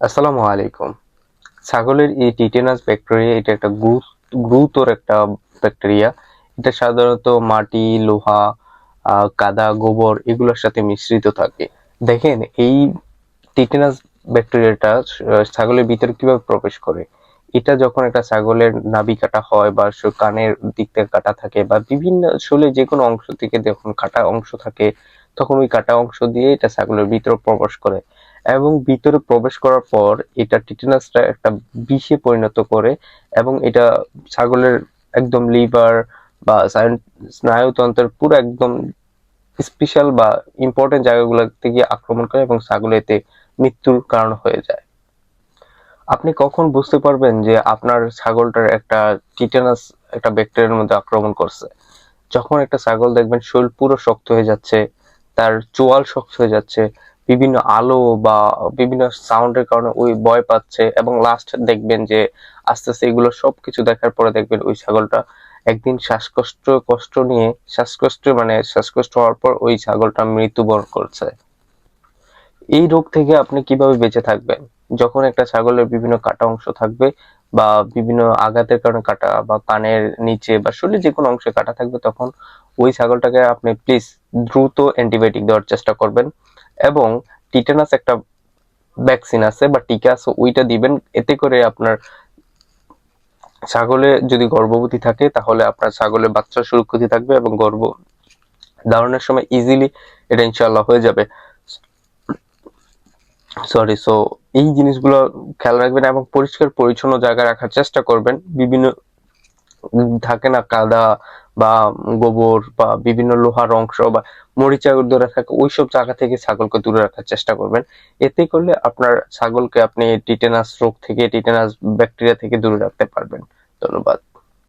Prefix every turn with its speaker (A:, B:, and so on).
A: আসসালামু আলাইকুম। ছাগলের এই টিটেনাস ব্যাকটেরিয়া, এটা একটা গুরু- গুরুতর একটা ব্যাকটেরিয়া। এটা সাধারণত মাটি, লোহা কাদা, গোবর এগুলোর সাথে মিশ্রিত থাকে। দেখেন, এই টিটেনাস ব্যাকটেরিয়াটা ছাগলের ভিতরে কীভাবে প্রবেশ করে? এটা যখন একটা ছাগলের নাভি কাটা হয় বা কানের দিক থেকে কাটা থাকে বা বিভিন্ন শরীরের যে কোনো অংশ থেকে যখন কাটা অংশ থাকে, তখন ওই কাটা অংশ দিয়ে এটা ছাগলের ভিতরে প্রবেশ করে। এবং ভিতরে প্রবেশ করার পর এটা টিটেনাসটা একটা বিষে পরিণত করে এবং এটা ছাগলের একদম লিভার বা স্নায়ুতন্ত্রের পুরো একদম স্পেশাল বা ইম্পর্টেন্ট জায়গাগুলো থেকে আক্রমণ করে এবং ছাগল এতে মৃত্যুর কারণ হয়ে যায়। আপনি কখন বুঝতে পারবেন যে আপনার ছাগলটার একটা টিটেনাস, একটা ব্যাকটেরিয়ার মধ্যে আক্রমণ করছে? যখন একটা ছাগল দেখবেন শরীর পুরো শক্ত হয়ে যাচ্ছে, তার চোয়াল শক্ত হয়ে যাচ্ছে বিভিন্ন আলো বা বিভিন্ন সাউন্ডের কারণে ওই ভয় পাচ্ছে এবং লাস্ট দেখবেন যে আস্তে আস্তে এগুলো সবকিছু দেখার পরে দেখবেন ওই ছাগলটা একদিন শ্বাসকষ্ট, কষ্ট নিয়ে, শ্বাসকষ্ট মানে শ্বাসকষ্ট হওয়ার পর ওই ছাগলটা মৃত্যুবরণ করছে। এই রোগ থেকে আপনি কীভাবে বেঁচে থাকবেন? যখন একটা ছাগলের বিভিন্ন কাটা অংশ থাকবে বা বিভিন্ন আঘাতের কারণে কাটা বা কানের নিচে বা শরীরের যে কোনো অংশে কাটা থাকবে, তখন ওই ছাগলটাকে আপনি প্লিজ দ্রুত অ্যান্টিবায়োটিক দেওয়ার চেষ্টা করবেন। এবং টিটেনাস একটা ভ্যাকসিন আছে, বা টিকা আছে, ওইটা দিবেন। এতে করে আপনার ছাগলে যদি গর্ভবতী থাকে, তাহলে আপনার ছাগলের বাচ্চা সুরক্ষিত থাকবে এবং গর্ভ ধারণের সময় ইজিলি এটা ইনশাল্লাহ হয়ে যাবে। সরি সো এই জিনিসগুলো খেয়াল রাখবেন এবং পরিষ্কার পরিচ্ছন্ন জায়গায় রাখার চেষ্টা করবেন। বিভিন্ন থাকে না কাদা বা গোবর বা বিভিন্ন লোহার অংশ বা মরিচা ধরে থাকে, ওইসব জায়গা থেকে ছাগলকে দূরে রাখার চেষ্টা করবেন। এতে করলে আপনার ছাগলকে আপনি টিটেনাস রোগ থেকে, টিটেনাস ব্যাকটেরিয়া থেকে দূরে রাখতে পারবেন। ধন্যবাদ।